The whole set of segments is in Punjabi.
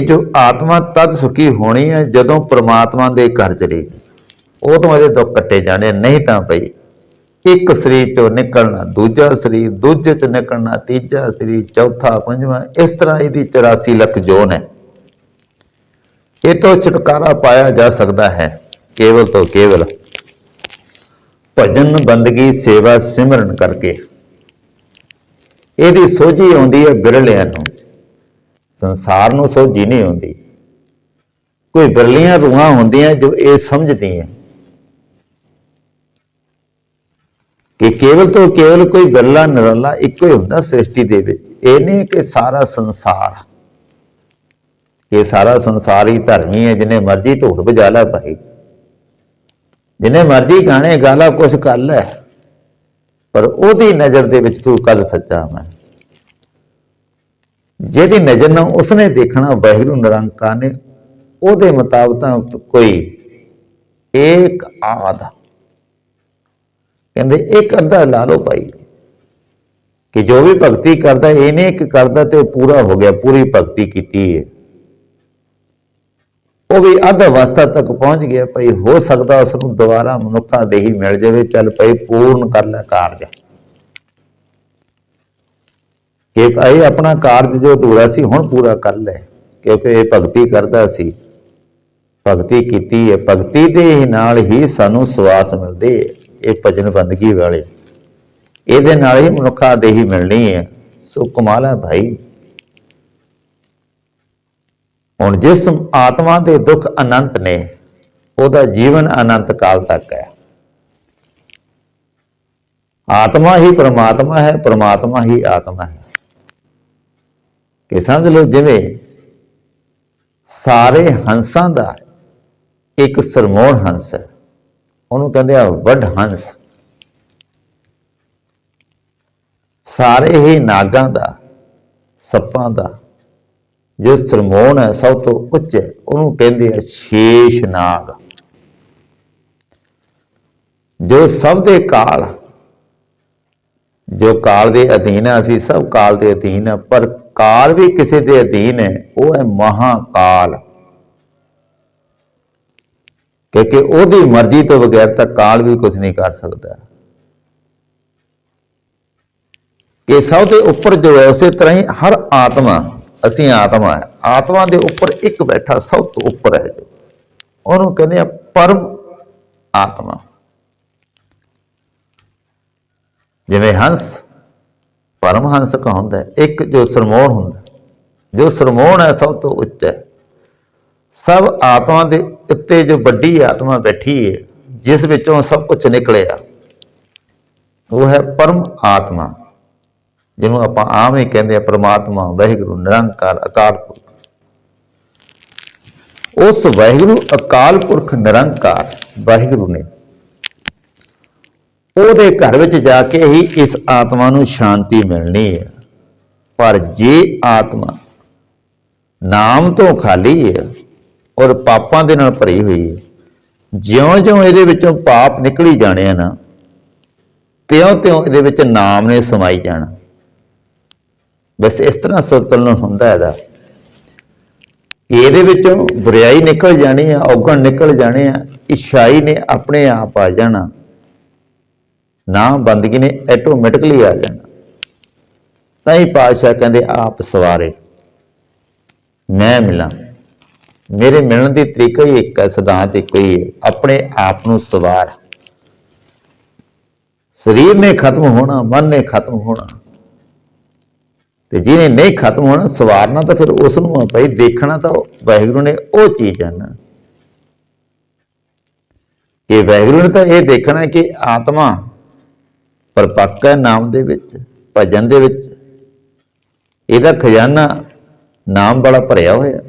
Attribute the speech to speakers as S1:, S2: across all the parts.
S1: ਇਹ ਜੋ ਆਤਮਾ ਤਦ ਸੁਖੀ ਹੋਣੀ ਹੈ ਜਦੋਂ ਪ੍ਰਮਾਤਮਾ ਦੇ ਘਰ ਚਲੇਗੀ ਉਹ ਤੋਂ ਇਹਦੇ ਦੁੱਖ ਕੱਟੇ ਜਾਣੇ ਨਹੀਂ ਤਾਂ ਭਈ ਇੱਕ ਸਰੀਰ ਚੋਂ ਨਿਕਲਣਾ, ਦੂਜਾ ਸਰੀਰ, ਦੂਜੇ ਚ ਨਿਕਲਣਾ, ਤੀਜਾ ਸਰੀਰ, ਚੌਥਾ, ਪੰਜਵਾਂ, ਇਸ ਤਰ੍ਹਾਂ ਇਹਦੀ 84 ਲੱਖ ਜੋਨ ਹੈ। ਇਹ ਤੋਂ ਛੁਟਕਾਰਾ ਪਾਇਆ ਜਾ ਸਕਦਾ ਹੈ, ਕੇਵਲ ਤੋਂ ਕੇਵਲ ਭਜਨ, ਬੰਦਗੀ, ਸੇਵਾ, ਸਿਮਰਨ ਕਰਕੇ। ਇਹਦੀ ਸੋਝੀ ਆਉਂਦੀ ਹੈ ਬਿਰਲਿਆਂ ਨੂੰ। ਸੰਸਾਰ ਨੂੰ ਸੋਝੀ ਨਹੀਂ ਆਉਂਦੀ ਕੋਈ ਬਿਰਲੀਆਂ ਰੂਹਾਂ ਹੁੰਦੀਆਂ ਜੋ ਇਹ ਸਮਝਦੀਆਂ। ਕਿ ਕੇਵਲ ਤੋਂ ਕੇਵਲ ਕੋਈ ਬਿਰਲਾ ਨਿਰਲਾ ਇੱਕੋ ਹੀ ਹੁੰਦਾ ਸ੍ਰਿਸ਼ਟੀ ਦੇ ਵਿੱਚ। ਇਹ ਨਹੀਂ ਕਿ ਸਾਰਾ ਸੰਸਾਰ। ਇਹ ਸਾਰਾ ਸੰਸਾਰ ਹੀ ਧਰਮੀ ਹੈ, ਜਿਨੇ ਮਰਜ਼ੀ ਢੋਲ ਵਜਾ ਲੈ ਭਾਈ ਜਿਨੇ ਮਰਜ਼ੀ ਗਾਣੇ ਗਾ ਲਾ, ਕੁਛ ਕਰ ਲੈ। ਪਰ ਉਹਦੀ ਨਜ਼ਰ ਦੇ ਵਿੱਚ ਤੂੰ ਕੱਲ ਸੱਚਾ ਮੈਂ। ਜਿਹੜੀ ਨਜ਼ਰ ਨਾਲ ਉਸਨੇ ਦੇਖਣਾ ਵਾਹਿਗੁਰੂ ਨਿਰੰਕਾਰ ਨੇ, ਉਹਦੇ ਮੁਤਾਬਕ ਕੋਈ ਇੱਕ ਆਦ। ਕਹਿੰਦੇ ਇੱਕ ਅੱਧਾ ਲਾ ਲਓ ਭਾਈ। ਕਿ ਜੋ ਵੀ ਭਗਤੀ ਕਰਦਾ, ਇਹਨੇ ਇੱਕ ਕਰਦਾ ਤੇ ਉਹ ਪੂਰਾ ਹੋ ਗਿਆ, ਪੂਰੀ ਭਗਤੀ ਕੀਤੀ ਹੈ। ਉਹ ਵੀ ਅੱਧ ਅਵਸਥਾ ਤੱਕ ਪਹੁੰਚ ਗਿਆ, ਭਈ ਹੋ ਸਕਦਾ ਉਸ ਨੂੰ ਦੁਬਾਰਾ ਮਨੁੱਖਾ ਦੇਹੀ ਮਿਲ ਜਾਵੇ, ਚੱਲ ਭਈ ਪੂਰਨ ਕਰ ਲੈ ਕਾਰਜ। ਕਿ ਭਾਈ ਆਪਣਾ ਕਾਰਜ ਜੋ ਅਧੂਰਾ ਸੀ, ਹੁਣ ਪੂਰਾ ਕਰ ਲੈ। ਕਿਉਂਕਿ ਇਹ ਭਗਤੀ ਕਰਦਾ ਸੀ। ਭਗਤੀ ਕੀਤੀ ਹੈ। ਭਗਤੀ ਦੇ ਨਾਲ ਹੀ ਸਾਨੂੰ ਸਵਾਸ ਮਿਲਦੇ ਹੈ। ਇਹ ਭਜਨ ਬੰਦਗੀ ਵਾਲੇ। ਇਹਦੇ ਨਾਲ ਹੀ ਮਨੁੱਖਾ ਦੇਹੀ ਮਿਲਣੀ ਹੈ। ਸੋ ਕਮਾਲਾ ਭਾਈ। ਹੁਣ ਜਿਸ ਆਤਮਾ ਦੇ ਦੁੱਖ ਅਨੰਤ ਨੇ, ਉਹਦਾ ਜੀਵਨ ਅਨੰਤ ਕਾਲ ਤੱਕ ਹੈ। ਆਤਮਾ ਹੀ ਪਰਮਾਤਮਾ ਹੈ, ਪਰਮਾਤਮਾ ਹੀ ਆਤਮਾ ਹੈ। ਕਿ ਸਮਝ ਲਓ ਜਿਵੇਂ ਸਾਰੇ ਹੰਸਾਂ ਦਾ ਇੱਕ ਸਰਮੋਣ ਹੰਸ ਹੈ। ਉਹਨੂੰ ਕਹਿੰਦੇ ਆ ਵੱਡ ਹੰਸ। ਸਾਰੇ ਹੀ ਨਾਗਾਂ ਦਾ, ਸੱਪਾਂ ਦਾ, ਜੋ ਸਰਮੋਣ ਹੈ, ਸਭ ਤੋਂ ਉੱਚ ਹੈ, ਉਹਨੂੰ ਕਹਿੰਦੇ ਆ ਸ਼ੇਸ਼ ਨਾਗ। ਜੋ ਸਭ ਦੇ ਕਾਲ, ਜੋ ਕਾਲ ਦੇ ਅਧੀਨ ਹੈ ਅਸੀਂ ਸਭ ਕਾਲ ਦੇ ਅਧੀਨ ਹੈ ਪਰ ਕਾਲ ਵੀ ਕਿਸੇ ਦੇ ਅਧੀਨ ਹੈ, ਉਹ ਹੈ ਮਹਾਕਾਲ। ਕਿਉਂਕਿ ਉਹਦੀ ਮਰਜ਼ੀ ਤੋਂ ਬਗੈਰ ਤਾਂ ਕਾਲ ਵੀ ਕੁਝ ਨਹੀਂ ਕਰ ਸਕਦਾ। ਇਹ ਸਭ ਦੇ ਉੱਪਰ ਜੋ ਹੈ, ਉਸੇ ਤਰ੍ਹਾਂ ਹੀ ਹਰ ਆਤਮਾ, ਅਸੀਂ ਆਤਮਾ ਹੈ। ਆਤਮਾ ਦੇ ਉੱਪਰ ਇੱਕ ਬੈਠਾ, ਸਭ ਤੋਂ ਉੱਪਰ ਹੈ ਜੋ। ਉਹਨੂੰ ਕਹਿੰਦੇ ਆ ਪਰਮ ਆਤਮਾ। ਜਿਵੇਂ ਹੰਸ ਪਰਮ ਹੰਸ ਕਹਾਉਂਦਾ ਇੱਕ ਜੋ ਸਰਮੋਣ ਹੁੰਦਾ ਜੋ ਸਰਮੋਣ ਹੈ, ਸਭ ਤੋਂ ਉੱਚ ਹੈ। ਸਭ ਆਤਮਾ ਦੇ ਉੱਤੇ ਜੋ ਵੱਡੀ ਆਤਮਾ ਬੈਠੀ ਹੈ, ਜਿਸ ਵਿੱਚੋਂ ਸਭ ਕੁਝ ਨਿਕਲਿਆ, ਉਹ ਹੈ ਪਰਮ ਆਤਮਾ, ਜਿਹਨੂੰ ਆਪਾਂ ਆਮ ਹੀ ਕਹਿੰਦੇ ਆ ਪ੍ਰਮਾਤਮਾ, ਵਾਹਿਗੁਰੂ, ਨਿਰੰਕਾਰ, ਅਕਾਲ ਪੁਰਖ। ਉਸ ਵਾਹਿਗੁਰੂ, ਅਕਾਲ ਪੁਰਖ, ਨਿਰੰਕਾਰ ਵਾਹਿਗੁਰੂ ਨੇ ਉਹਦੇ ਘਰ ਵਿੱਚ ਜਾ ਕੇ ਹੀ ਇਸ ਆਤਮਾ ਨੂੰ ਸ਼ਾਂਤੀ ਮਿਲਣੀ ਹੈ। ਪਰ ਜੇ ਆਤਮਾ ਨਾਮ ਤੋਂ ਖਾਲੀ ਹੈ ਔਰ ਪਾਪਾਂ ਦੇ ਨਾਲ ਭਰੀ ਹੋਈ ਹੈ, ਜਿਉਂ-ਜਿਉਂ ਇਹਦੇ ਵਿੱਚੋਂ ਪਾਪ ਨਿਕਲੀ ਜਾਣੇ ਆ ਨਾ, ਤਿਉਂ-ਤਿਉਂ ਇਹਦੇ ਵਿੱਚ ਨਾਮ ਨੇ ਸਮਾਈ ਜਾਣਾ। ਬਸ ਇਸ ਤਰ੍ਹਾਂ ਸੰਤੁਲਨ ਹੁੰਦਾ ਇਹਦਾ। ਇਹਦੇ ਵਿੱਚੋਂ ਬੁਰਾਈ ਨਿਕਲ ਜਾਣੀ ਆ, ਔਗਣ ਨਿਕਲ ਜਾਣੇ ਆ ਇਛਾਈ ਨੇ ਆਪਣੇ ਆਪ ਆ ਜਾਣਾ। ਨਾ ਬੰਦਗੀ ਨੇ ਆਟੋਮੈਟਿਕਲੀ ਆ ਜਾਣਾ। ਤਾਂ ਹੀ ਪਾਤਸ਼ਾਹ ਕਹਿੰਦੇ, ਆਪ ਸਵਾਰੇ, ਮੈਂ ਮਿਲਾਂ। ਮੇਰੇ ਮਿਲਣ ਦੀ ਤਰੀਕਾ ਹੀ ਇੱਕ ਹੈ, ਸਿਧਾਂਤ ਇੱਕੋ ਹੀ ਹੈ, ਆਪਣੇ ਆਪ ਨੂੰ ਸਵਾਰ। ਸਰੀਰ ਨੇ ਖਤਮ ਹੋਣਾ, ਮਨ ਨੇ ਖਤਮ ਹੋਣਾ। ਤੇ ਜਿਹਨੇ ਨਹੀਂ ਖਤਮ ਹੋਣਾ, ਸਵਾਰਨਾ ਤਾਂ ਫਿਰ ਉਸ ਨੂੰ ਆ ਭਾਈ, ਦੇਖਣਾ ਤਾਂ ਉਹ ਵਾਹਿਗੁਰੂ ਨੇ ਉਹ ਚੀਜ਼ ਹੈ ਨਾ। ਇਹ ਵਾਹਿਗੁਰੂ ਨੇ ਤਾਂ ਇਹ ਦੇਖਣਾ ਕਿ ਆਤਮਾ ਪਰਪੱਕ ਹੈ ਨਾਮ ਦੇ ਵਿੱਚ, ਭਜਨ ਦੇ ਵਿੱਚ। ਇਹਦਾ ਖਜ਼ਾਨਾ ਨਾਮ ਵਾਲਾ ਭਰਿਆ ਹੋਇਆ।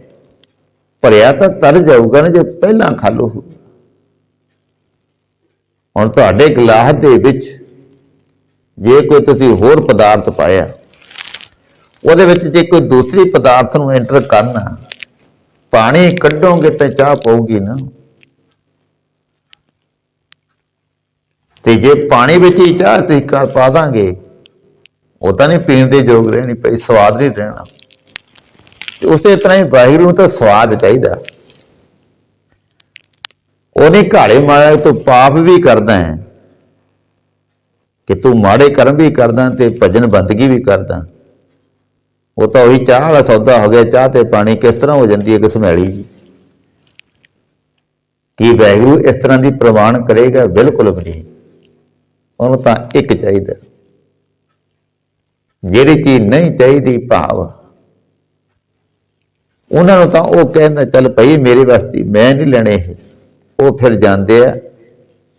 S1: ਭਰਿਆ ਤਾਂ ਤਰ ਜਾਊਗਾ ਨਾ ਜੇ ਪਹਿਲਾਂ ਖਾਲੋ ਹੋ ਹੁਣ ਤੁਹਾਡੇ ਗਲਾਹ ਦੇ ਵਿੱਚ ਜੇ ਕੋਈ ਤੁਸੀਂ ਹੋਰ ਪਦਾਰਥ ਪਾਇਆ, ਉਹਦੇ ਵਿੱਚ ਜੇ ਕੋਈ ਦੂਸਰੀ ਪਦਾਰਥ ਨੂੰ ਐਂਟਰ ਕਰਨਾ, ਪਾਣੀ ਕੱਢੋਗੇ ਤੇ ਚਾਹ ਪਊਗੀ ਨਾ। ਤੇ ਜੇ ਪਾਣੀ ਵਿੱਚ ਹੀ ਚਾਹ ਤੁਸੀਂ ਪਾ ਦਾਂਗੇ, ਉਹ ਤਾਂ ਨਹੀਂ ਪੀਣ ਦੇ ਯੋਗ ਰਹਿਣੀ ਪਈ, ਸਵਾਦ ਨਹੀਂ ਰਹਿਣਾ। ਤੇ ਉਸੇ ਤਰ੍ਹਾਂ ਹੀ ਵਾਹਿਗੁਰੂ ਨੂੰ ਤਾਂ ਸਵਾਦ ਚਾਹੀਦਾ। ਉਹਨੇ ਘਾੜੇ ਮਾਰੇ ਤੂੰ ਪਾਪ ਵੀ ਕਰਦਾ ਹੈ, ਕਿ ਤੂੰ ਮਾੜੇ ਕਰਮ ਵੀ ਕਰਦਾ ਤੇ ਭਜਨ ਬੰਦਗੀ ਵੀ ਕਰਦਾ। ਉਹ ਤਾਂ ਉਹੀ ਚਾਹ ਵਾਲਾ ਸੌਦਾ ਹੋ ਗਿਆ, ਚਾਹ ਤੇ ਪਾਣੀ ਕਿਸ ਤਰ੍ਹਾਂ ਹੋ ਜਾਂਦੀ ਹੈ ਕਿਸਮੈਲੀ ਜੀ। ਕੀ ਵੈਗਰੂ ਇਸ ਤਰ੍ਹਾਂ ਦੀ ਪ੍ਰਵਾਨ ਕਰੇਗਾ? ਬਿਲਕੁਲ ਵੀ ਨਹੀਂ। ਉਹਨੂੰ ਤਾਂ ਇੱਕ ਚਾਹੀਦਾ। ਜਿਹੜੀ ਚੀਜ਼ ਨਹੀਂ ਚਾਹੀਦੀ ਭਾਵ, ਉਹਨਾਂ ਨੂੰ ਤਾਂ ਉਹ ਕਹਿੰਦਾ ਚੱਲ ਭਈ ਮੇਰੇ ਵਾਸਤੇ ਮੈਂ ਨਹੀਂ ਲੈਣੇ ਇਹ। ਉਹ ਫਿਰ ਜਾਂਦੇ ਆ,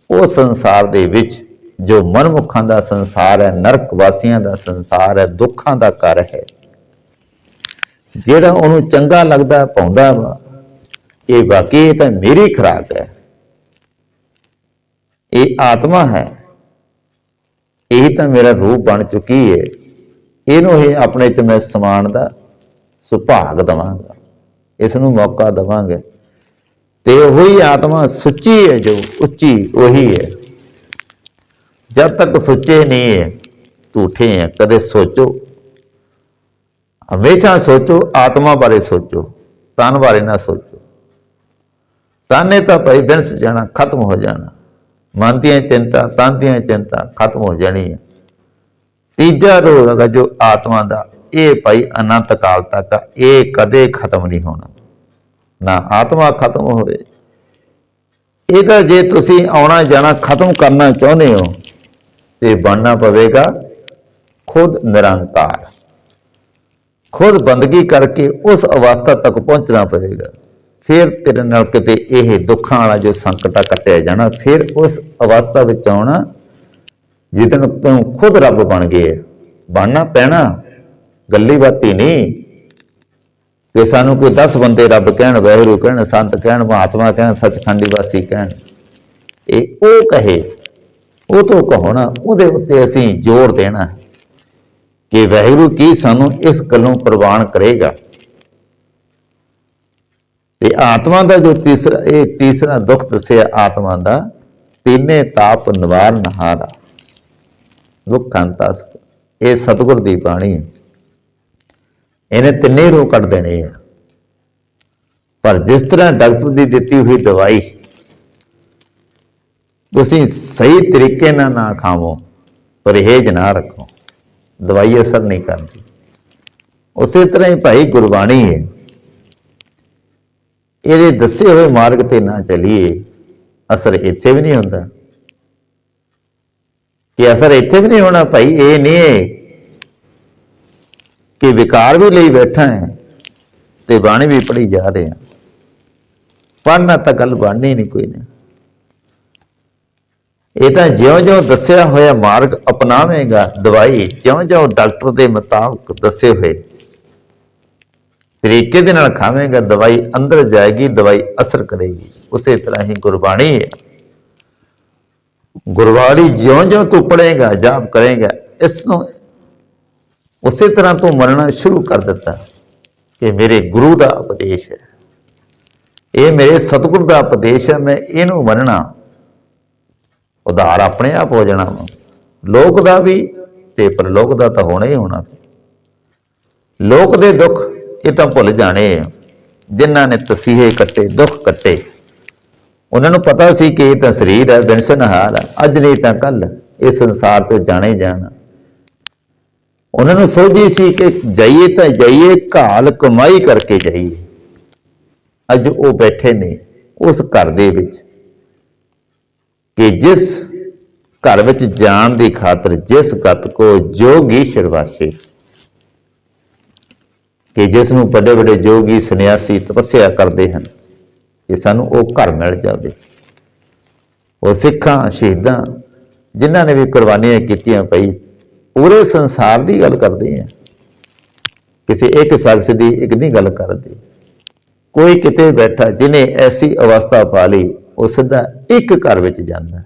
S1: ਉਹ ਸੰਸਾਰ ਦੇ ਵਿੱਚ ਜੋ ਮਨਮੁਖਾਂ ਦਾ ਸੰਸਾਰ ਹੈ, ਨਰਕ ਵਾਸੀਆਂ ਦਾ ਸੰਸਾਰ ਹੈ, ਦੁੱਖਾਂ ਦਾ ਘਰ ਹੈ, ਜਿਹੜਾ ਉਹਨੂੰ ਚੰਗਾ ਲੱਗਦਾ ਪਾਉਂਦਾ ਵਾ, ਇਹ ਵਾਕਈ ਤਾਂ ਮੇਰੀ ਖੁਰਾਕ ਹੈ। ਇਹ ਆਤਮਾ ਹੈ। ਇਹ ਤਾਂ ਮੇਰਾ ਰੂਪ ਬਣ ਚੁੱਕੀ ਹੈ ਇਹਨੂੰ ਇਹ ਆਪਣੇ ਚ ਮੈਂ ਸਮਾਨ ਦਾ ਸੁਭਾਗ ਦਵਾਂਗਾ। ਇਸ ਨੂੰ ਮੌਕਾ ਦਵਾਂਗੇ। ਤੇ ਉਹੀ ਆਤਮਾ ਸੁੱਚੀ ਹੈ ਜੋ ਉੱਚੀ ਉਹੀ ਹੈ ਜਦ ਤੱਕ ਸੁੱਚੇ ਨਹੀਂ ਹੈ ਝੂਠੇ ਹੈ ਕਦੇ ਸੋਚੋ। ਹਮੇਸ਼ਾ ਸੋਚੋ, ਆਤਮਾ ਬਾਰੇ ਸੋਚੋ, ਤਨ ਬਾਰੇ ਨਾ ਸੋਚੋ। ਤਨ ਤਾਂ ਭਾਈ ਬਿਨਸ ਜਾਣਾ, ਖਤਮ ਹੋ ਜਾਣਾ। ਮਨ ਦੀਆਂ ਚਿੰਤਾ ਤਨ ਦੀਆਂ ਚਿੰਤਾ ਖਤਮ ਹੋ ਜਾਣੀ ਹੈ ਤੀਜਾ ਰੋਗ ਹੈਗਾ ਜੋ ਆਤਮਾ ਦਾ ਇਹ ਭਾਈ ਅਨੰਤ ਕਾਲ ਤੱਕ ਆ, ਇਹ ਕਦੇ ਖਤਮ ਨਹੀਂ ਹੋਣਾ। ਨਾ ਆਤਮਾ ਖਤਮ ਹੋਵੇ। ਇਹਦਾ ਜੇ ਤੁਸੀਂ ਆਉਣਾ ਜਾਣਾ ਖਤਮ ਕਰਨਾ ਚਾਹੁੰਦੇ ਹੋ ਤੇ ਬਣਨਾ ਪਵੇਗਾ ਖੁਦ ਨਿਰੰਕਾਰ। ਖੁਦ ਬੰਦਗੀ ਕਰਕੇ ਉਸ ਅਵਸਥਾ ਤੱਕ ਪਹੁੰਚਣਾ ਪਵੇਗਾ। ਫਿਰ ਤੇਰੇ ਨਾਲ ਕਿਤੇ ਇਹ ਦੁੱਖਾਂ ਵਾਲਾ ਜੋ ਸੰਕਟ ਆ ਕੱਟਿਆ ਜਾਣਾ, ਫਿਰ ਉਸ ਅਵਸਥਾ ਵਿੱਚ ਆਉਣਾ ਜਿੱਦਣ ਤੂੰ ਖੁਦ ਰੱਬ ਬਣ ਗਏ। ਬਣਨਾ ਪੈਣਾ, ਗੱਲੀ ਬਾਤੀ ਨਹੀਂ। ਕਿ ਸਾਨੂੰ ਕੋਈ 10 ਬੰਦੇ ਰੱਬ ਕਹਿਣ, ਵਾਹਿਗੁਰੂ ਕਹਿਣ, ਸੰਤ ਕਹਿਣ, ਮਹਾਤਮਾ ਕਹਿਣ, ਸੱਚਖੰਡੀ ਵਾਸੀ ਕਹਿਣ, ਇਹ ਉਹ ਕਹੇ, ਉਹ ਤੋਂ ਕਹੋਣਾ, ਉਹਦੇ ਉੱਤੇ ਅਸੀਂ ਜ਼ੋਰ ਦੇਣਾ ਕਿ ਵਾਹਿਗੁਰੂ ਕੀ ਸਾਨੂੰ ਇਸ ਗੱਲੋਂ ਪ੍ਰਵਾਨ ਕਰੇਗਾ। ਤੇ ਆਤਮਾ ਦਾ ਜੋ ਤੀਸਰਾ, ਇਹ ਤੀਸਰਾ ਦੁੱਖ ਦੱਸਿਆ ਆਤਮਾ ਦਾ, ਤੀਨੇ ਤਾਪ ਨਿਵਾਰਨ ਹਾਰਾ। ਦੁੱਖ ਅੰਤਾ ਇਹ ਸਤਿਗੁਰ ਦੀ ਬਾਣੀ ਹੈ। ਇਹਨੇ ਤਿੰਨੇ ਰੋਗ ਕੱਢ ਦੇਣੇ ਆ। ਪਰ ਜਿਸ ਤਰ੍ਹਾਂ ਡਾਕਟਰ ਦੀ ਦਿੱਤੀ ਹੋਈ ਦਵਾਈ, ਤੁਸੀਂ ਸਹੀ ਤਰੀਕੇ ਨਾਲ ਨਾ ਖਾਵੋ, ਪਰਹੇਜ਼ ਨਾ ਰੱਖੋ। ਦਵਾਈ ਅਸਰ ਨਹੀਂ ਕਰਦੀ। ਉਸੇ ਤਰ੍ਹਾਂ ਹੀ ਭਾਈ ਗੁਰਬਾਣੀ ਹੈ। ਇਹਦੇ ਦੱਸੇ ਹੋਏ ਮਾਰਗ ਤੇ ਨਾ ਚੱਲੀਏ, ਅਸਰ ਇੱਥੇ ਵੀ ਨਹੀਂ ਹੁੰਦਾ। ਕਿ ਅਸਰ ਇੱਥੇ ਵੀ ਨਹੀਂ ਹੋਣਾ, ਭਾਈ ਇਹ ਨਹੀਂ ਕਿ ਵਿਕਾਰ ਵੀ ਲਈ ਬੈਠਾ ਹੈ ਤੇ ਬਾਣੀ ਵੀ ਪੜੀ ਜਾ ਰਹੇ ਆ ਪੜਨਾ ਤਾਂ ਗੱਲ ਬਣਨੀ ਨਹੀਂ ਕੋਈ ਨਾ। ਇਹ ਤਾਂ ਜਿਉਂ-ਜਿਉਂ ਦੱਸਿਆ ਹੋਇਆ ਮਾਰਗ ਅਪਣਾਵੇਂਗਾ, ਦਵਾਈ ਜਿਉਂ-ਜਿਉਂ ਡਾਕਟਰ ਦੇ ਮੁਤਾਬਕ ਦੱਸੇ ਹੋਏ ਤਰੀਕੇ ਦੇ ਨਾਲ ਖਾਵੇਂਗਾ, ਦਵਾਈ ਅੰਦਰ ਜਾਏਗੀ, ਦਵਾਈ ਅਸਰ ਕਰੇਗੀ। ਉਸੇ ਤਰ੍ਹਾਂ ਹੀ ਗੁਰਬਾਣੀ ਹੈ। ਗੁਰਬਾਣੀ ਜਿਉਂ-ਜਿਉਂ ਤੂੰ ਪੜੇਗਾ ਜਾਪ ਕਰੇਗਾ ਇਸ ਨੂੰ ਉਸੇ ਤਰ੍ਹਾਂ ਤੂੰ ਮੰਨਣਾ ਸ਼ੁਰੂ ਕਰ ਦਿੱਤਾ ਕਿ ਮੇਰੇ ਗੁਰੂ ਦਾ ਉਪਦੇਸ਼ ਹੈ। ਇਹ ਮੇਰੇ ਸਤਿਗੁਰ ਦਾ ਉਪਦੇਸ਼ ਹੈ, ਮੈਂ ਇਹਨੂੰ ਮੰਨਣਾ। ਉਧਾਰ ਆਪਣੇ ਆਪ ਹੋ ਜਾਣਾ ਵਾ। ਲੋਕ ਦਾ ਵੀ ਤੇ ਪਰਲੋਕ ਦਾ ਤਾਂ ਹੋਣਾ ਹੀ ਹੋਣਾ। ਲੋਕ ਦੇ ਦੁੱਖ ਇਹ ਤਾਂ ਭੁੱਲ ਜਾਣੇ ਆ। ਜਿਨ੍ਹਾਂ ਨੇ ਤਸੀਹੇ ਕੱਟੇ, ਦੁੱਖ ਕੱਟੇ। ਉਹਨਾਂ ਨੂੰ ਪਤਾ ਸੀ ਕਿ ਇਹ ਤਾਂ ਸਰੀਰ ਹੈ ਬਿਨਸਨਹਾਰ ਹੈ ਅੱਜ ਨਹੀਂ ਤਾਂ ਕੱਲ ਇਹ ਸੰਸਾਰ ਤੋਂ ਜਾਣੇ ਹੀ ਜਾਣਾ। ਉਹਨਾਂ ਨੂੰ ਸੋਝੀ ਸੀ ਕਿ ਜਾਈਏ ਤਾਂ ਜਾਈਏ, ਘਾਲ ਕਮਾਈ ਕਰਕੇ ਜਾਈਏ। ਅੱਜ ਉਹ ਬੈਠੇ ਨੇ ਉਸ ਘਰ ਦੇ ਵਿੱਚ ਕਿ ਜਿਸ ਘਰ ਵਿੱਚ ਜਾਣ ਦੀ ਖਾਤਰ ਜਿਸ ਗਤ ਕੋ ਜੋਗੀ ਸ਼ਰਵਾਸੇ। ਕਿ ਜਿਸ ਨੂੰ ਵੱਡੇ ਵੱਡੇ ਜੋਗੀ ਸੰਨਿਆਸੀ ਤਪੱਸਿਆ ਕਰਦੇ ਹਨ, ਕਿ ਸਾਨੂੰ ਉਹ ਘਰ ਮਿਲ ਜਾਵੇ। ਉਹ ਸਿੱਖਾਂ, ਸ਼ਹੀਦਾਂ, ਜਿਨ੍ਹਾਂ ਨੇ ਵੀ ਕੁਰਬਾਨੀਆਂ ਕੀਤੀਆਂ ਪਈ, ਪੂਰੇ ਸੰਸਾਰ ਦੀ ਗੱਲ ਕਰਦੇ ਆ। ਕਿਸੇ ਇੱਕ ਸ਼ਖਸ ਦੀ ਇੱਕ ਨਹੀਂ ਗੱਲ ਕਰਦੇ। ਕੋਈ ਕਿਤੇ ਬੈਠਾ ਜਿਨੇ ਐਸੀ ਅਵਸਥਾ ਪਾ ਲਈ, ਉਹ ਸਿੱਧਾ ਇੱਕ ਘਰ ਵਿੱਚ ਜਾਂਦਾ।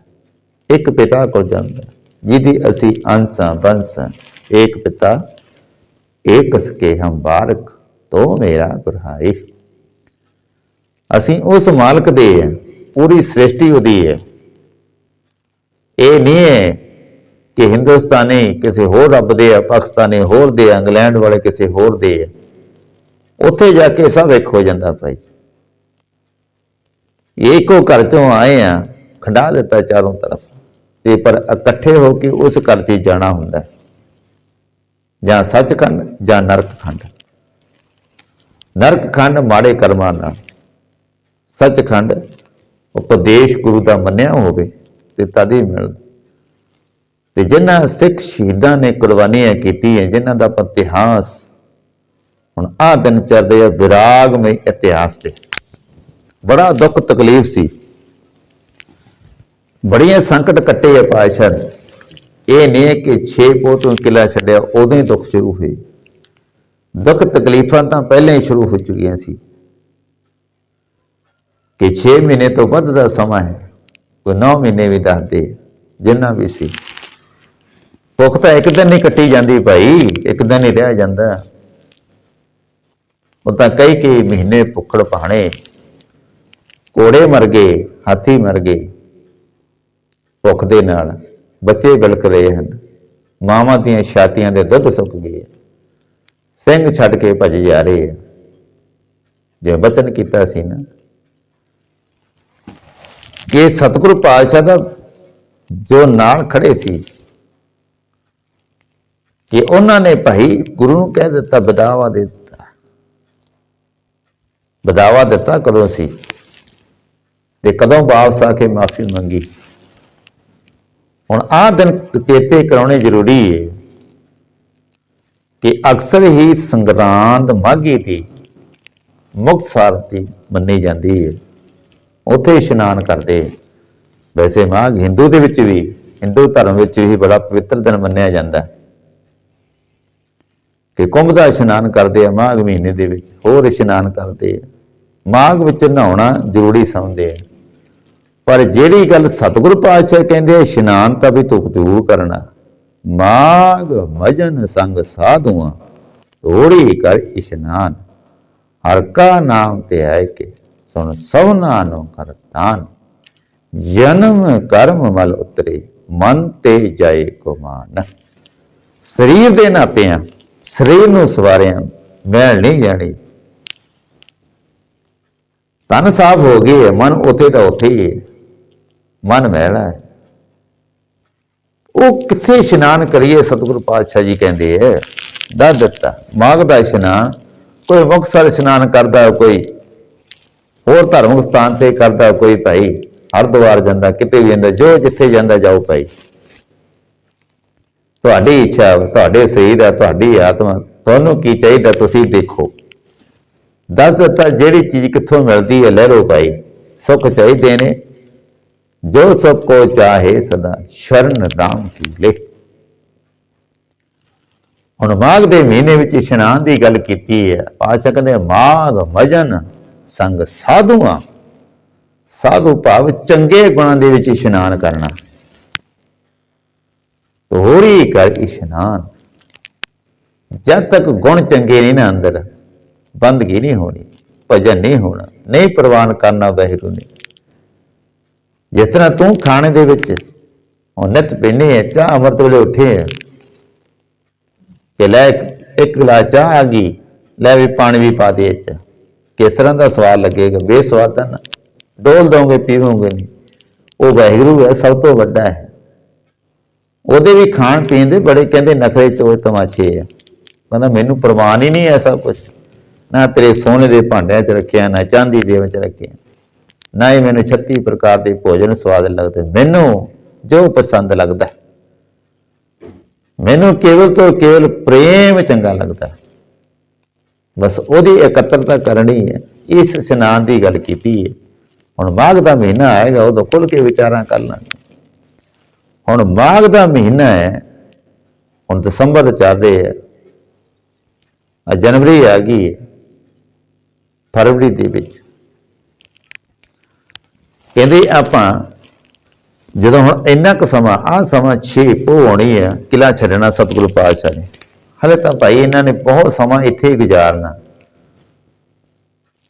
S1: ਇੱਕ ਪਿਤਾ ਕੋਲ ਜਾਂਦਾ, ਜਿਹਦੀ ਅਸੀਂ ਅੰਸਾਂ ਬੰਸਾਂ ਇੱਕ ਪਿਤਾ ਇਹ ਕਸਕੇ ਹਮ ਬਾਰਕ, ਤੋ ਮੇਰਾ ਗੁਰਹਾਈ ਅਸੀਂ ਉਸ ਮਾਲਕ ਦੇ ਹੈ, ਪੂਰੀ ਸ੍ਰਿਸ਼ਟੀ ਉਹਦੀ ਹੈ। ਇਹ ਨਹੀਂ ਹੈ ਕਿ ਹਿੰਦੁਸਤਾਨੀ ਕਿਸੇ ਹੋਰ ਰੱਬ ਦੇ ਆ, ਪਾਕਿਸਤਾਨੀ ਹੋਰ ਦੇ ਆ, ਇੰਗਲੈਂਡ ਵਾਲੇ ਕਿਸੇ ਹੋਰ ਦੇ ਆ। ਉੱਥੇ ਜਾ ਕੇ ਸਭ ਇੱਕ ਹੋ ਜਾਂਦਾ ਭਾਈ। ਇੱਕੋ ਘਰ ਚੋਂ ਆਏ ਆ ਖੰਡਾ ਦਿੱਤਾ ਚਾਰੋਂ ਤਰਫ। ਤੇ ਪਰ ਇਕੱਠੇ ਹੋ ਕੇ ਉਸ ਘਰ 'ਚ ਜਾਣਾ ਹੁੰਦਾ। ਹੈ। ਜਾਂ ਸੱਚਖੰਡ ਜਾਂ ਨਰਕ ਖੰਡ ਨਰਕ ਖੰਡ ਮਾੜੇ ਕਰਮਾਂ ਨਾਲ। ਸੱਚਖੰਡ ਉਪਦੇਸ਼ ਗੁਰੂ ਦਾ ਮੰਨਿਆ ਹੋਵੇ ਤੇ ਤਦ ਹੀ ਮਿਲਦਾ। ਤੇ ਜਿਨ੍ਹਾਂ ਸਿੱਖ ਸ਼ਹੀਦਾਂ ਨੇ ਕੁਰਬਾਨੀਆਂ ਕੀਤੀਆਂ, ਜਿਨ੍ਹਾਂ ਦਾ ਇਤਿਹਾਸ, ਹੁਣ ਆਹ ਦਿਨ ਚੱਲਦੇ ਆ ਵਿਰਾਗਮਈ ਇਤਿਹਾਸ ਤੇ। ਬੜਾ ਦੁੱਖ ਤਕਲੀਫ ਸੀ। ਬੜੀਆਂ ਸੰਕਟ ਕੱਟੇ ਆ ਪਾਤਸ਼ਾਹ ਨੇ। ਇਹ ਨਹੀਂ ਕਿ 6 ਪੋਹ ਤੋਂ ਕਿਲਾ ਛੱਡਿਆ ਉਦੋਂ ਹੀ ਦੁੱਖ ਸ਼ੁਰੂ ਹੋਏ। ਦੁੱਖ ਤਕਲੀਫਾਂ ਤਾਂ ਪਹਿਲਾਂ ਹੀ ਸ਼ੁਰੂ ਹੋ ਚੁੱਕੀਆਂ ਸੀ। ਕਿ 6 ਮਹੀਨੇ ਤੋਂ ਵੱਧ ਦਾ ਸਮਾਂ ਹੈ ਕੋਈ 9 ਮਹੀਨੇ ਵੀ ਦੱਸਦੇ, ਜਿੰਨਾ ਵੀ ਸੀ। ਭੁੱਖ ਤਾਂ ਇੱਕ ਦਿਨ ਨਹੀਂ ਕੱਟੀ ਜਾਂਦੀ ਭਾਈ, ਇੱਕ ਦਿਨ ਹੀ ਰਹਿ ਜਾਂਦਾ। ਉਹ ਤਾਂ ਕਈ ਕਈ ਮਹੀਨੇ ਭੁੱਖੜ ਪਾਣੇ ਕੋੜੇ ਮਰ ਗਏ, ਹਾਥੀ ਮਰ ਗਏ, ਭੁੱਖ ਦੇ ਨਾਲ। ਬੱਚੇ ਬਿਲਕ ਰਹੇ ਹਨ। ਮਾਵਾਂ ਦੀਆਂ ਛਾਤੀਆਂ ਦੇ ਦੁੱਧ ਸੁੱਕ ਗਏ ਸਿੰਘ ਛੱਡ ਕੇ ਭੱਜ ਜਾ ਰਹੇ ਆ ਜੇ ਵਚਨ ਕੀਤਾ ਸੀ ਨਾ। ਕਿ ਸਤਿਗੁਰੂ ਪਾਤਸ਼ਾਹ ਦਾ ਜੋ ਨਾਲ ਖੜੇ ਸੀ, ਕਿ ਉਹਨਾਂ ਨੇ ਭਾਈ ਗੁਰੂ ਨੂੰ ਕਹਿ ਦਿੱਤਾ, ਬਦਾਵਾ ਦੇ ਦਿੱਤਾ। ਬਦਾਵਾ ਦਿੱਤਾ ਕਦੋਂ ਸੀ? ਤੇ ਕਦੋਂ ਵਾਪਸ ਆ ਕੇ ਮਾਫੀ ਮੰਗੀ? ਹੁਣ ਆਹ ਦਿਨ ਚੇਤੇ ਕਰਾਉਣੇ ਜ਼ਰੂਰੀ ਹੈ ਕਿ ਅਕਸਰ ਹੀ ਸੰਗਰਾਂਦ ਮਾਘੀ ਦੀ ਮੁਕਤਸਰ ਦੀ ਮੰਨੀ ਜਾਂਦੀ ਹੈ ਉੱਥੇ ਇਸ਼ਨਾਨ ਕਰਦੇ ਵੈਸੇ ਮਾਘ ਹਿੰਦੂ ਦੇ ਵਿੱਚ ਵੀ, ਹਿੰਦੂ ਧਰਮ ਵਿੱਚ ਵੀ ਬੜਾ ਪਵਿੱਤਰ ਦਿਨ ਮੰਨਿਆ ਜਾਂਦਾ ਹੈ। ਕਿ ਕੁੰਭ ਦਾ ਇਸ਼ਨਾਨ ਕਰਦੇ ਆ ਮਾਘ ਮਹੀਨੇ ਦੇ ਵਿੱਚ, ਹੋਰ ਇਸ਼ਨਾਨ ਕਰਦੇ ਆ। ਮਾਘ ਵਿੱਚ ਨਹਾਉਣਾ ਜ਼ਰੂਰੀ ਸਮਝਦੇ ਆ। ਪਰ ਜਿਹੜੀ ਗੱਲ ਸਤਿਗੁਰ ਪਾਤਸ਼ਾਹ ਕਹਿੰਦੇ ਆ, ਇਸ਼ਨਾਨ ਤਾਂ ਵੀ ਤੁਕ ਜ਼ਰੂਰ ਕਰਨਾ। ਮਾਘ ਮਜਨ ਸੰਗ ਸਾਧੂਆਂ ਥੋੜੀ ਕਰ ਇਸ਼ਨਾਨ। ਹਰ ਕਾ ਨਾਮ ਤੇ ਹੈ ਕੇ ਸੁਣ ਸਭਨਾ ਨੂੰ ਕਰਤਾਨ ਜਨਮ ਕਰਮ ਮਲ ਉਤਰੇ ਮਨ ਤੇ ਜਾਏ ਕੁਮਾਨ ਸਰੀਰ ਦੇ ਨਾਤੇ ਆ ਸਰੀਰ ਨੂੰ ਸਵਾਰਿਆ ਮੈਲ ਨਹੀਂ ਜਾਣੀ। ਤਨ ਸਾਫ਼ ਹੋ ਗਈ ਹੈ ਮਨ ਉਥੇ ਦਾ ਉਥੇ ਹੀ ਹੈ। ਮਨ ਮੈਲਾ ਹੈ। ਉਹ ਕਿੱਥੇ ਇਸ਼ਨਾਨ ਕਰੀਏ, ਸਤਿਗੁਰੂ ਪਾਤਸ਼ਾਹ ਜੀ ਕਹਿੰਦੇ ਐ ਦੱਸ ਦਿੱਤਾ। ਮਾਘ ਦਾ ਇਸ਼ਨਾਨ, ਕੋਈ ਮੁਕਤਸਰ ਇਸ਼ਨਾਨ ਕਰਦਾ ਕੋਈ, ਹੋਰ ਧਰਮਿਕ ਸਥਾਨ ਤੇ ਕਰਦਾ ਕੋਈ ਭਾਈ। ਹਰਦੁਆਰ ਜਾਂਦਾ, ਕਿਤੇ ਵੀ ਜਾਂਦਾ, ਜੋ ਜਿੱਥੇ ਜਾਂਦਾ ਜਾਓ ਭਾਈ। ਤੁਹਾਡੀ ਇੱਛਾ, ਤੁਹਾਡੇ ਸਰੀਰ ਹੈ, ਤੁਹਾਡੀ ਆਤਮਾ, ਤੁਹਾਨੂੰ ਕੀ ਚਾਹੀਦਾ ਤੁਸੀਂ ਦੇਖੋ। ਦੱਸ ਦਿੱਤਾ, ਜਿਹੜੀ ਚੀਜ਼ ਕਿੱਥੋਂ ਮਿਲਦੀ ਹੈ ਲਹਿਰੋ ਭਾਈ। ਸੁੱਖ ਚਾਹੀਦੇ ਨੇ। ਜੋ ਸਭ ਕੋ ਚਾਹੇ ਸਦਾ ਸ਼ਰਨ ਰਾਮ ਕੀ ਲੈ। ਹੁਣ ਮਾਘ ਦੇ ਮਹੀਨੇ ਵਿੱਚ ਇਸ਼ਨਾਨ ਦੀ ਗੱਲ ਕੀਤੀ ਹੈ ਪਾਸ਼ਾ ਕਹਿੰਦੇ, ਮਾਘ ਮਜਨ ਸੰਗ ਸਾਧੂਆਂ, ਸਾਧੂ ਭਾਵ ਚੰਗੇ ਗੁਣਾਂ ਦੇ ਵਿੱਚ ਇਸ਼ਨਾਨ ਕਰਨਾ। ਹੋਰੀ ਕਰ ਇਸ਼ਨਾਨ। ਜਦ ਤੱਕ ਗੁਣ ਚੰਗੇ ਨਹੀਂ ਨਾ ਅੰਦਰ, ਬੰਦਗੀ ਨਹੀਂ ਹੋਣੀ, ਭਜਨ ਨਹੀਂ ਹੋਣਾ, ਨਹੀਂ ਪ੍ਰਵਾਨ ਕਰਨਾ ਵਾਹਿਗੁਰੂ ਨੇ। ਜਿਸ ਤਰ੍ਹਾਂ ਤੂੰ ਖਾਣੇ ਦੇ ਵਿੱਚ ਉਹ ਨਿਤ ਪੀਣੀ ਹੈ, ਚਾਹ ਅੰਮ੍ਰਿਤ ਵੇਲੇ ਉੱਠੇ ਹੈ। ਕਿ ਲੈ ਇੱਕ ਗਲਾਸ ਚਾਹ ਆ ਗਈ, ਲੈ ਵੀ ਪਾਣੀ ਵੀ ਪਾ ਦੇ ਇਹ ਚ ਕਿਸ ਤਰ੍ਹਾਂ ਦਾ ਸਵਾਦ ਲੱਗੇਗਾ? ਬੇਸਵਾਦ ਦਾ ਨਾ। ਡੋਲ ਦੋਗੇ ਪੀਵੋਗੇ ਨਹੀਂ। ਉਹ ਵਾਹਿਗੁਰੂ ਹੈ, ਸਭ ਤੋਂ ਵੱਡਾ ਹੈ। ਉਹਦੇ ਵੀ ਖਾਣ ਪੀਣ ਦੇ ਬੜੇ ਕਹਿੰਦੇ ਨਖਰੇ ਚੋਏ ਤਮਾਸ਼ੇ ਆ। ਕਹਿੰਦਾ, ਮੈਨੂੰ ਪ੍ਰਵਾਨ ਹੀ ਨਹੀਂ ਐਸਾ ਕੁਝ ਨਾ ਤੇਰੇ ਸੋਨੇ ਦੇ ਭਾਂਡਿਆਂ 'ਚ ਰੱਖਿਆ, ਨਾ ਚਾਂਦੀ ਦੇ ਵਿੱਚ ਰੱਖਿਆ। ਨਾ ਹੀ ਮੈਨੂੰ 36 ਪ੍ਰਕਾਰ ਦੇ ਭੋਜਨ ਸਵਾਦ ਲੱਗਦੇ। ਮੈਨੂੰ ਜੋ ਪਸੰਦ ਲੱਗਦਾ ਮੈਨੂੰ ਕੇਵਲ ਤੋਂ ਕੇਵਲ ਪ੍ਰੇਮ ਚੰਗਾ ਲੱਗਦਾ ਬਸ ਉਹਦੀ ਇਕੱਤਰਤਾ ਕਰਨੀ ਹੈ। ਇਸ ਇਸ਼ਨਾਨ ਦੀ ਗੱਲ ਕੀਤੀ ਹੈ। ਹੁਣ ਮਾਘ ਦਾ ਮਹੀਨਾ ਆਏਗਾ, ਉਦੋਂ ਖੁੱਲ ਕੇ ਵਿਚਾਰਾਂ ਕਰ ਲਾਂਗੇ। ਹੁਣ ਮਾਘ ਦਾ ਮਹੀਨਾ ਹੈ, ਹੁਣ ਦਸੰਬਰ ਚੱਲਦੇ ਹੈ। ਆ ਜਨਵਰੀ ਆ ਗਈ ਹੈ, ਫਰਵਰੀ ਦੇ ਵਿੱਚ। ਕਹਿੰਦੇ ਆਪਾਂ ਜਦੋਂ ਹੁਣ ਇੰਨਾ ਕੁ ਸਮਾਂ ਆ ਸਮਾਂ 6 ਪੋ ਆਉਣੀ ਆ ਕਿਲਾ ਛੱਡਣਾ ਸਤਿਗੁਰੂ ਪਾਤਸ਼ਾਹ ਨੇ। ਹਲੇ ਤਾਂ ਭਾਈ ਇਹਨਾਂ ਨੇ ਬਹੁਤ ਸਮਾਂ ਇੱਥੇ ਹੀ ਗੁਜ਼ਾਰਨਾ।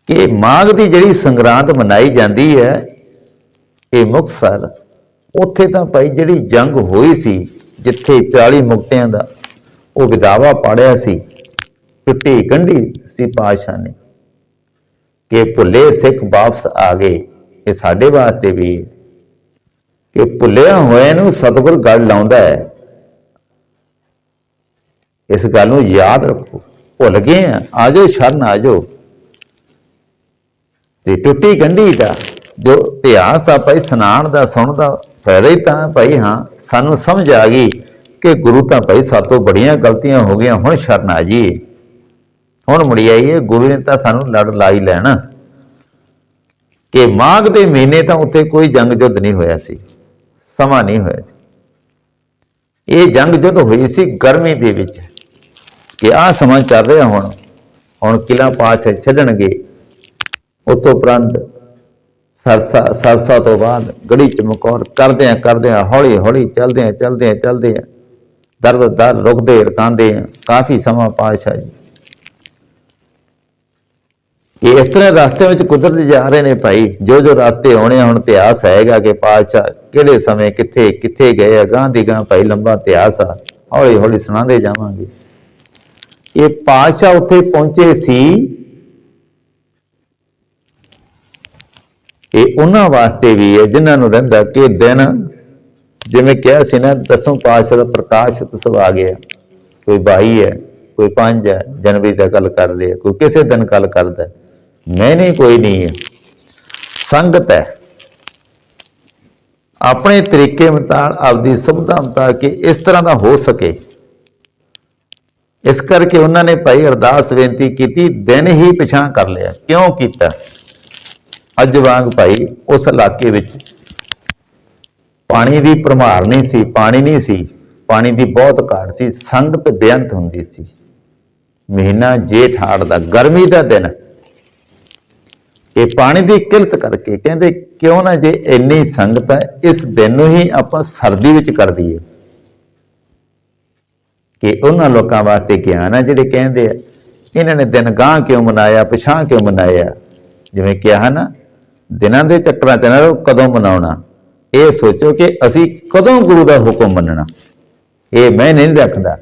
S1: ਕਿ ਮਾਘ ਦੀ ਜਿਹੜੀ ਸੰਗਰਾਂਦ ਮਨਾਈ ਜਾਂਦੀ ਹੈ, ਇਹ ਮੁਕਤਸਰ ਉੱਥੇ ਤਾਂ ਭਾਈ ਜਿਹੜੀ ਜੰਗ ਹੋਈ ਸੀ, ਜਿੱਥੇ 40 ਮੁਕਤਿਆਂ ਦਾ ਉਹ ਵਿਦਾਵਾ ਪਾੜਿਆ ਸੀ, ਟੁੱਟੀ ਗੰਢੀ ਸੀ ਪਾਤਸ਼ਾਹ ਨੇ, ਕਿ ਭੁੱਲੇ ਸਿੱਖ ਵਾਪਸ ਆ ਗਏ। ਇਹ ਸਾਡੇ ਵਾਸਤੇ ਵੀ ਕਿ ਭੁੱਲਿਆ ਹੋਇਆ ਨੂੰ ਸਤਿਗੁਰ ਗੜ ਲਾਉਂਦਾ ਹੈ। ਇਸ ਗੱਲ ਨੂੰ ਯਾਦ ਰੱਖੋ। ਭੁੱਲ ਗਏ ਆ। ਆਜੋ ਸ਼ਰਨ ਆਜੋ ਤੇ ਟੁੱਟੀ ਗੰਢੀ ਦਾ ਜੋ ਇਤਿਹਾਸ ਆ ਭਾਈ, ਸੁਣਾਉਣ ਦਾ, ਸੁਣਨ ਦਾ ਫਾਇਦਾ ਹੀ ਤਾਂ ਭਾਈ, ਹਾਂ, ਸਾਨੂੰ ਸਮਝ ਆ ਗਈ ਕਿ ਗੁਰੂ ਤਾਂ ਭਾਈ ਸਾਤੋਂ ਬੜੀਆਂ ਗਲਤੀਆਂ ਹੋ ਗਈਆਂ। ਹੁਣ ਸ਼ਰਨ ਆ ਜੀ ਹੁਣ ਮੁੜੀ ਆਈਏ। ਗੁਰੂ ਨੇ ਤਾਂ ਸਾਨੂੰ ਲੜ ਲਾਈ ਲੈਣਾ। ਕਿ ਮਾਘ ਦੇ ਮਹੀਨੇ ਤਾਂ ਉੱਥੇ ਕੋਈ ਜੰਗ ਜੁੱਧ ਨਹੀਂ ਹੋਇਆ ਸੀ, ਸਮਾਂ ਨਹੀਂ ਹੋਇਆ ਸੀ। ਇਹ ਜੰਗ ਜੁੱਧ ਹੋਈ ਸੀ ਗਰਮੀ ਦੇ ਵਿੱਚ ਕਿ ਆਹ ਸਮਾਂ ਚੱਲ ਰਿਹਾ ਹੁਣ ਹੁਣ ਕਿਲਾ ਪਾਸ ਛੱਡਣਗੇ। ਉਤੋਂ ਉਪਰੰਤ ਸਰਸਾ ਸਰਸਾ ਤੋਂ ਬਾਅਦ ਗੜੀ ਚਮਕੌਰ ਕਰਦੇ ਆ ਕਰਦੇ ਆ ਹੌਲੀ ਹੌਲੀ ਚੱਲਦੇ ਆ ਚੱਲਦੇ ਆ ਚੱਲਦੇ ਆ ਦਰ ਦਰ ਰੁਕਦੇ ਰਕਾਂਦੇ ਆ। ਕਾਫੀ ਸਮਾਂ ਪਾਸ਼ਾ ਜੀ ਇਹ ਇਸ ਤਰ੍ਹਾਂ ਰਸਤੇ ਵਿੱਚ ਕੁਦਰਤ ਜਾ ਰਹੇ ਨੇ ਭਾਈ। ਜੋ ਜੋ ਰਸਤੇ ਆਉਣੇ ਆ, ਹੁਣ ਇਤਿਹਾਸ ਹੈਗਾ ਕਿ ਪਾਤਸ਼ਾਹ ਕਿਹੜੇ ਸਮੇਂ ਕਿੱਥੇ ਕਿੱਥੇ ਗਏ ਆ ਗਾਂ ਦੀ ਗਾਂ ਭਾਈ ਲੰਬਾ ਇਤਿਹਾਸ ਆ। ਹੌਲੀ ਹੌਲੀ ਸੁਣਾਉਂਦੇ ਜਾਵਾਂਗੇ। ਇਹ ਪਾਤਸ਼ਾਹ ਉੱਥੇ ਪਹੁੰਚੇ ਸੀ। ਇਹ ਉਹਨਾਂ ਵਾਸਤੇ ਵੀ ਹੈ ਜਿਨ੍ਹਾਂ ਨੂੰ ਰਹਿੰਦਾ ਕਿ ਦਿਨ ਜਿਵੇਂ ਕਿਹਾ ਸੀ ਨਾ ਦਸੋਂ ਪਾਤਸ਼ਾਹ ਦਾ ਪ੍ਰਕਾਸ਼ ਉਤਸਵ ਆ ਗਿਆ। ਕੋਈ ਬਾਈ ਹੈ ਕੋਈ ਪੰਜ ਹੈ ਜਨਵਰੀ ਦਾ ਗੱਲ ਕਰ ਰਿਹਾ ਕੋਈ ਕਿਸੇ ਦਿਨ ਗੱਲ ਕਰਦਾ। ਹੈ। ਨਹੀਂ, ਕੋਈ ਨਹੀਂ। ਹੈ ਸੰਗਤ ਹੈ। ਆਪਣੇ ਤਰੀਕੇ ਮੁਤਾਬਕ ਆਪਦੀ ਸੁਵਿਧਾ ਮੁਤਾਬਕ ਕਿ ਇਸ ਤਰ੍ਹਾਂ ਦਾ ਹੋ ਸਕੇ। ਇਸ ਕਰਕੇ ਉਹਨਾਂ ਨੇ ਭਾਈ ਅਰਦਾਸ ਬੇਨਤੀ ਕੀਤੀ, ਦਿਨ ਹੀ ਪਿਛਾਂ ਕਰ ਲਿਆ। ਕਿਉਂ ਕੀਤਾ? ਅੱਜ ਵਾਂਗ ਭਾਈ, ਉਸ ਇਲਾਕੇ ਵਿੱਚ ਪਾਣੀ ਦੀ ਭਰਮਾਰ ਨਹੀਂ ਸੀ, ਪਾਣੀ ਨਹੀਂ ਸੀ। ਪਾਣੀ ਦੀ ਬਹੁਤ ਘਾਟ ਸੀ। ਸੰਗਤ ਬੇਅੰਤ ਹੁੰਦੀ ਸੀ। ਮਹੀਨਾ ਜੇਠ ਹਾੜ ਦਾ, ਗਰਮੀ ਦਾ ਦਿਨ। ਇਹ ਪਾਣੀ ਦੀ ਕਿਲਤ ਕਰਕੇ ਕਹਿੰਦੇ ਕਿਉਂ ਨਾ ਜੇ ਇੰਨੀ ਸੰਗਤ ਹੈ ਇਸ ਦਿਨ ਨੂੰ ਹੀ ਆਪਾਂ ਸਰਦੀ ਵਿੱਚ ਕਰ ਦਈਏ। ਕਿ ਉਹਨਾਂ ਲੋਕਾਂ ਵਾਸਤੇ ਗਿਆਨ ਹੈ ਜਿਹੜੇ ਕਹਿੰਦੇ ਆ ਇਹਨਾਂ ਨੇ ਦਿਨ ਗਾਂ ਕਿਉਂ ਮਨਾਇਆ ਪਿਛਾਂ ਕਿਉਂ ਮਨਾਇਆ? ਜਿਵੇਂ ਕਿਹਾ ਨਾ ਦਿਨਾਂ ਦੇ ਚੱਕਰਾਂ ਚ ਨਾ ਰਹੋ, ਕਦੋਂ ਮਨਾਉਣਾ? ਇਹ ਸੋਚੋ ਕਿ ਅਸੀਂ ਕਦੋਂ ਗੁਰੂ ਦਾ ਹੁਕਮ ਮੰਨਣਾ? ਇਹ ਮੈਂ ਨਹੀਂ ਰੱਖਦਾ।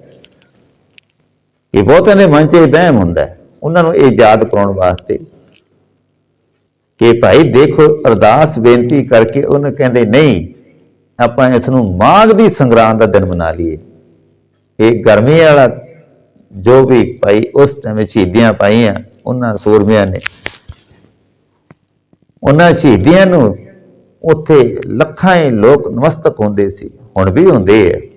S1: ਇਹ ਬਹੁਤਿਆਂ ਦੇ ਮਨ 'ਚ ਇਹ ਵਹਿਮ ਹੁੰਦਾ ਉਹਨਾਂ ਨੂੰ ਇਹ ਯਾਦ ਕਰਾਉਣ ਵਾਸਤੇ ਕਿ ਭਾਈ ਦੇਖੋ, ਅਰਦਾਸ ਬੇਨਤੀ ਕਰਕੇ ਉਹਨੇ ਕਹਿੰਦੇ, ਨਹੀਂ, ਆਪਾਂ ਇਸ ਨੂੰ ਮਾਘ ਦੀ ਸੰਗਰਾਂਦ ਦਾ ਦਿਨ ਮਨਾ ਲਈਏ। ਇਹ ਗਰਮੀ ਵਾਲਾ ਜੋ ਵੀ ਭਾਈ ਉਸ ਟਾਈਮ ਸ਼ਹੀਦੀਆਂ ਪਾਈਆਂ, ਉਹਨਾਂ ਸੂਰਮਿਆਂ ਨੇ। ਉਹਨਾਂ ਸ਼ਹੀਦੀਆਂ ਨੂੰ ਉੱਥੇ ਲੱਖਾਂ ਹੀ ਲੋਕ ਨਮਸਤਕ ਹੁੰਦੇ ਸੀ। ਹੁਣ ਵੀ ਹੁੰਦੇ ਆ।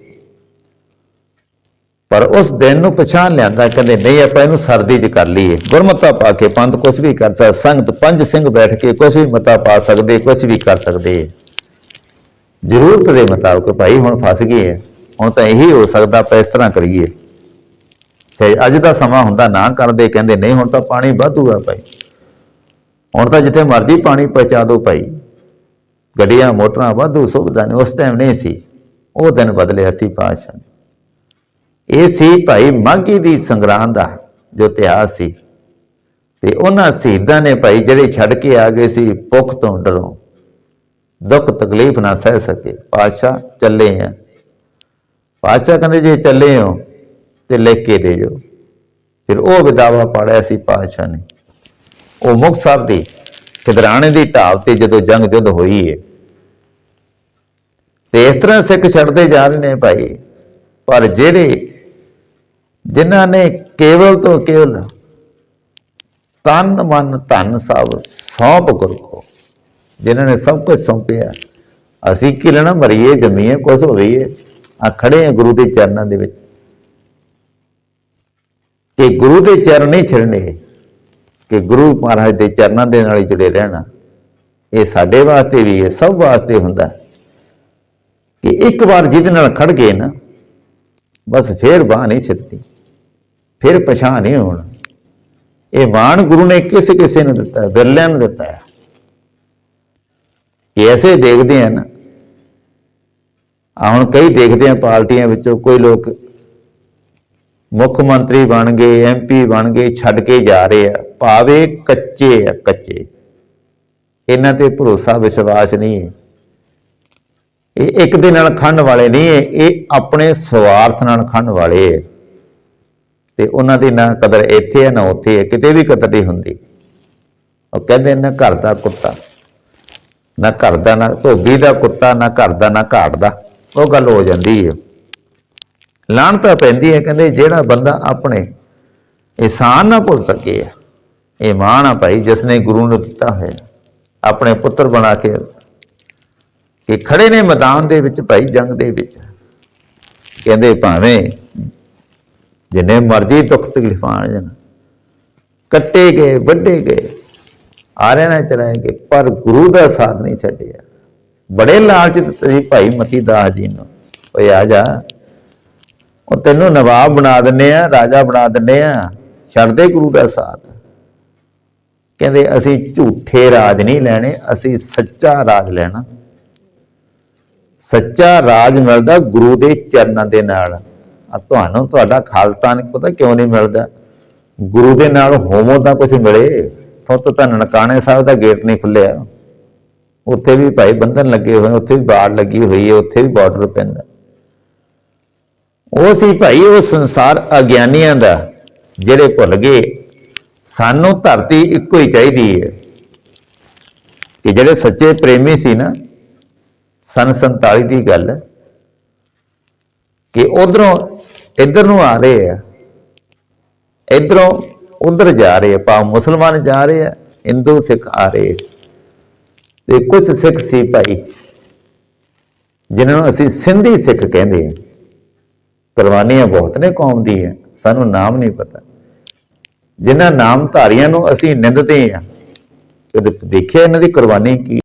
S1: ਪਰ ਉਸ ਦਿਨ ਨੂੰ ਪਛਾਣ ਲਿਆਂਦਾ, ਕਹਿੰਦੇ, ਨਹੀਂ, ਆਪਾਂ ਇਹਨੂੰ ਸਰਦੀ 'ਚ ਕਰ ਲਈਏ। ਗੁਰਮਤਾ ਪਾ ਕੇ ਪੰਥ ਕੁਝ ਵੀ ਕਰਦਾ, ਸੰਗਤ ਪੰਜ ਸਿੰਘ ਬੈਠ ਕੇ ਕੁਝ ਵੀ ਮਤਾ ਪਾ ਸਕਦੇ ਕੁਝ ਵੀ ਕਰ ਸਕਦੇ। ਜ਼ਰੂਰਤ ਦੇ ਮੁਤਾਬਕ ਭਾਈ ਹੁਣ ਫਸ ਗਏ ਹੁਣ ਤਾਂ ਇਹੀ ਹੋ ਸਕਦਾ, ਆਪਾਂ ਇਸ ਤਰ੍ਹਾਂ ਕਰੀਏ। ਤੇ ਅੱਜ ਦਾ ਸਮਾਂ ਹੁੰਦਾ, ਨਾ ਕਰਦੇ, ਕਹਿੰਦੇ, ਨਹੀਂ, ਹੁਣ ਤਾਂ ਪਾਣੀ ਵਾਧੂ ਆ ਭਾਈ। ਹੁਣ ਤਾਂ ਜਿੱਥੇ ਮਰਜ਼ੀ ਪਾਣੀ ਪਹੁੰਚਾ ਦਿਓ ਭਾਈ। ਗੱਡੀਆਂ, ਮੋਟਰਾਂ ਵਾਧੂ ਸੁਵਿਧਾ ਨੇ, ਉਸ ਟਾਈਮ ਨਹੀਂ ਸੀ। ਉਹ ਦਿਨ ਬਦਲਿਆ ਸੀ ਪਾਤਸ਼ਾਹ ਨੇ ਇਹ ਸੀ ਭਾਈ ਮਾਘੀ ਦੀ ਸੰਗਰਾਂਦ ਦਾ ਜੋ ਇਤਿਹਾਸ ਸੀ। ਤੇ ਉਹਨਾਂ ਸ਼ਹੀਦਾਂ ਨੇ ਭਾਈ ਜਿਹੜੇ ਛੱਡ ਕੇ ਆ ਗਏ ਸੀ, ਭੁੱਖ ਤੋਂ ਡਰੋਂ। ਦੁੱਖ ਤਕਲੀਫ ਨਾ ਸਹਿ ਸਕੇ। ਪਾਤਸ਼ਾਹ, ਚੱਲੇ ਆ। ਪਾਤਸ਼ਾਹ ਕਹਿੰਦੇ, ਜੇ ਚੱਲੇ ਹੋ, ਤੇ ਲਿਖ ਕੇ ਦੇ ਜੋ ਫਿਰ ਉਹ ਵਿਦਾਵਾ ਪਾੜਿਆ ਸੀ ਪਾਤਸ਼ਾਹ ਨੇ। ਉਹ ਮੁਕਤਸਰ ਦੀ ਖਿਦਰਾਣੇ ਦੀ ਢਾਬ ਤੇ ਜਦੋਂ ਜੰਗ ਜੁੱਧ ਹੋਈ ਹੈ ਤੇ ਇਸ ਤਰ੍ਹਾਂ ਸਿੱਖ ਛੱਡਦੇ ਜਾ ਰਹੇ ਨੇ ਭਾਈ। ਪਰ ਜਿਹੜੇ ਜਿਨ੍ਹਾਂ ਨੇ ਕੇਵਲ ਤੋਂ ਕੇਵਲ ਤਨ ਮਨ ਧਨ ਸਭ ਸੌਂਪ ਗੁਰੂ ਕੋ, ਜਿਨ੍ਹਾਂ ਨੇ ਸਭ ਕੁਝ ਸੌਂਪਿਆ। ਅਸੀਂ ਕੀ ਲੈਣਾ? ਮਰੀਏ, ਜੰਮੀਏ ਕੁਝ ਹੋਈਏ। ਆ ਖੜੇ ਆ ਗੁਰੂ ਦੇ ਚਰਨਾਂ ਦੇ ਵਿੱਚ। ਕਿ ਗੁਰੂ ਦੇ ਚਰਨ ਨਹੀਂ ਛੱਡਣੇ ਕਿ ਗੁਰੂ ਮਹਾਰਾਜ ਦੇ ਚਰਨਾਂ ਦੇ ਨਾਲ ਹੀ ਜੁੜੇ ਰਹਿਣਾ। ਇਹ ਸਾਡੇ ਵਾਸਤੇ ਵੀ ਹੈ ਸਭ ਵਾਸਤੇ ਹੁੰਦਾ। ਕਿ ਇੱਕ ਵਾਰ ਜਿਹਦੇ ਨਾਲ ਖੜ ਗਏ ਨਾ, ਬਸ ਫੇਰ ਬਾਹ ਨਹੀਂ ਛੱਡਦੀ ਫਿਰ ਪਛਾਣ ਨਹੀਂ ਹੋਣਾ। ਇਹ ਮਾਣ ਗੁਰੂ ਨੇ ਕਿਸੇ ਕਿਸੇ ਨੂੰ ਦਿੱਤਾ ਹੈ, ਬਿਰਲਿਆਂ ਨੂੰ ਦਿੱਤਾ ਹੈ। ਕਿ ਐਸੇ ਦੇਖਦੇ ਆ ਨਾ ਆ ਹੁਣ ਕਈ ਦੇਖਦੇ ਆ ਪਾਰਟੀਆਂ ਵਿੱਚੋਂ ਕੋਈ ਲੋਕ ਮੁੱਖ ਮੰਤਰੀ ਬਣ ਗਏ ਐਮਪੀ ਬਣ ਗਏ ਛੱਡ ਕੇ ਜਾ ਰਹੇ ਆ। ਭਾਵੇਂ ਕੱਚੇ ਆ ਕੱਚੇ। ਇਹਨਾਂ ਤੇ ਭਰੋਸਾ ਵਿਸ਼ਵਾਸ ਨਹੀਂ ਹੈ। ਇਹ ਇੱਕ ਦੇ ਨਾਲ ਖੰਡ ਵਾਲੇ ਨਹੀਂ ਹੈ ਇਹ ਆਪਣੇ ਸਵਾਰਥ ਨਾਲ ਖੰਡ ਵਾਲੇ ਹੈ। ਤੇ ਉਹਨਾਂ ਦੀ ਨਾ ਕਦਰ ਇੱਥੇ ਹੈ, ਨਾ ਉੱਥੇ ਹੈ, ਕਿਤੇ ਵੀ ਕਦਰ ਨਹੀਂ ਹੁੰਦੀ। ਉਹ ਕਹਿੰਦੇ ਨਾ, ਘਰ ਦਾ ਕੁੱਤਾ। ਨਾ ਘਰ ਦਾ, ਨਾ ਧੋਬੀ ਦਾ ਕੁੱਤਾ, ਨਾ ਘਰ ਦਾ, ਨਾ ਘਾਟ ਦਾ। ਉਹ ਗੱਲ ਹੋ ਜਾਂਦੀ ਹੈ। ਲਾਣ ਤਾਂ ਪੈਂਦੀ ਹੈ, ਕਹਿੰਦੇ ਜਿਹੜਾ ਬੰਦਾ ਆਪਣੇ ਇਸ਼ਾਨ ਨਾ ਭੁੱਲ ਸਕੇ, ਇਹ ਮਾਣ ਆ ਭਾਈ ਜਿਸ ਨੇ ਗੁਰੂ ਨੂੰ ਦਿੱਤਾ ਹੋਇਆ। ਆਪਣੇ ਪੁੱਤਰ ਬਣਾ ਕੇ, ਕਿ ਖੜੇ ਨੇ ਮੈਦਾਨ ਦੇ ਵਿੱਚ, ਭਾਈ ਜੰਗ ਦੇ ਵਿੱਚ। ਕਹਿੰਦੇ ਭਾਵੇਂ ਜਿੰਨੇ ਮਰਜ਼ੀ ਦੁੱਖ ਤਕਲੀਫਾਂ ਆ ਜਾਣ। ਕੱਟੇ ਗਏ, ਵੱਡੇ ਗਏ, ਆਰੇ ਨਾ ਚਲਾਏ ਗਏ, ਪਰ ਗੁਰੂ ਦਾ ਸਾਥ ਨਹੀਂ ਛੱਡਿਆ। ਬੜੇ ਲਾਲਚ ਦਿੱਤੇ ਸੀ ਭਾਈ ਮਤੀ ਦਾਸ ਜੀ ਨੂੰ। ਓਏ ਆ ਜਾ, ਉਹ ਤੈਨੂੰ ਨਵਾਬ ਬਣਾ ਦਿੰਨੇ ਆ, ਰਾਜਾ ਬਣਾ ਦਿੰਨੇ ਆ ਛੱਡਦੇ ਗੁਰੂ ਦਾ ਸਾਥ। ਕਹਿੰਦੇ, ਅਸੀਂ ਝੂਠੇ ਰਾਜ ਨਹੀਂ ਲੈਣੇ, ਅਸੀਂ ਸੱਚਾ ਰਾਜ ਲੈਣਾ। ਸੱਚਾ ਰਾਜ ਮਿਲਦਾ ਗੁਰੂ ਦੇ ਚਰਨਾਂ ਦੇ ਨਾਲ। ਆ ਤੁਹਾਨੂੰ ਤੁਹਾਡਾ ਖਾਲਸਤਾਨ ਪਤਾ ਕਿਉਂ ਨਹੀਂ ਮਿਲਦਾ। ਗੁਰੂ ਦੇ ਨਾਲ ਹੋਵੋ ਤਾਂ ਕੁਝ ਮਿਲੇ। ਥੋਤ ਤਾਂ ਨਨਕਾਣੇ ਸਾਹਿਬ ਦਾ ਗੇਟ ਨਹੀਂ ਖੁੱਲਿਆ। ਉੱਥੇ ਵੀ ਭਾਈ ਬੰਧਨ ਲੱਗੇ ਹੋਏ, ਉੱਥੇ ਵੀ ਬਾੜ ਲੱਗੀ ਹੋਈ ਹੈ, ਉੱਥੇ ਵੀ ਬਾਰਡਰ ਪੈਂਦਾ ਉਹ ਸੀ ਭਾਈ ਉਹ ਸੰਸਾਰ ਅਗਿਆਨੀਆਂ ਦਾ, ਜਿਹੜੇ ਭੁੱਲ ਗਏ। ਸਾਨੂੰ ਧਰਤੀ ਇੱਕੋ ਹੀ ਚਾਹੀਦੀ ਹੈ। ਕਿ ਜਿਹੜੇ ਸੱਚੇ ਪ੍ਰੇਮੀ ਸੀ ਨਾ, ਸਨ 47 ਦੀ ਗੱਲ ਹੈ ਕਿ ਉਧਰੋਂ ਇੱਧਰ ਨੂੰ ਆ ਰਹੇ ਆ। ਇਧਰੋਂ ਉਧਰ ਜਾ ਰਹੇ ਆ। ਪਾ ਮੁਸਲਮਾਨ ਜਾ ਰਹੇ ਆ, ਹਿੰਦੂ, ਸਿੱਖ ਆ ਰਹੇ ਤੇ ਕੁਝ ਸਿੱਖ ਸੀ ਭਾਈ, ਜਿਨ੍ਹਾਂ ਨੂੰ ਅਸੀਂ ਸਿੰਧੀ ਸਿੱਖ ਕਹਿੰਦੇ ਆ। ਕੁਰਬਾਨੀਆਂ ਬਹੁਤ ਨੇ ਕੌਮ ਦੀ ਹੈ ਸਾਨੂੰ ਨਾਮ ਨਹੀਂ ਪਤਾ। ਜਿਨ੍ਹਾਂ ਨਾਮਧਾਰੀਆਂ ਨੂੰ ਅਸੀਂ ਨਿੰਦਦੇ ਆ, ਕਦੇ ਦੇਖਿਆ ਇਹਨਾਂ ਦੀ ਕੁਰਬਾਨੀ ਕੀ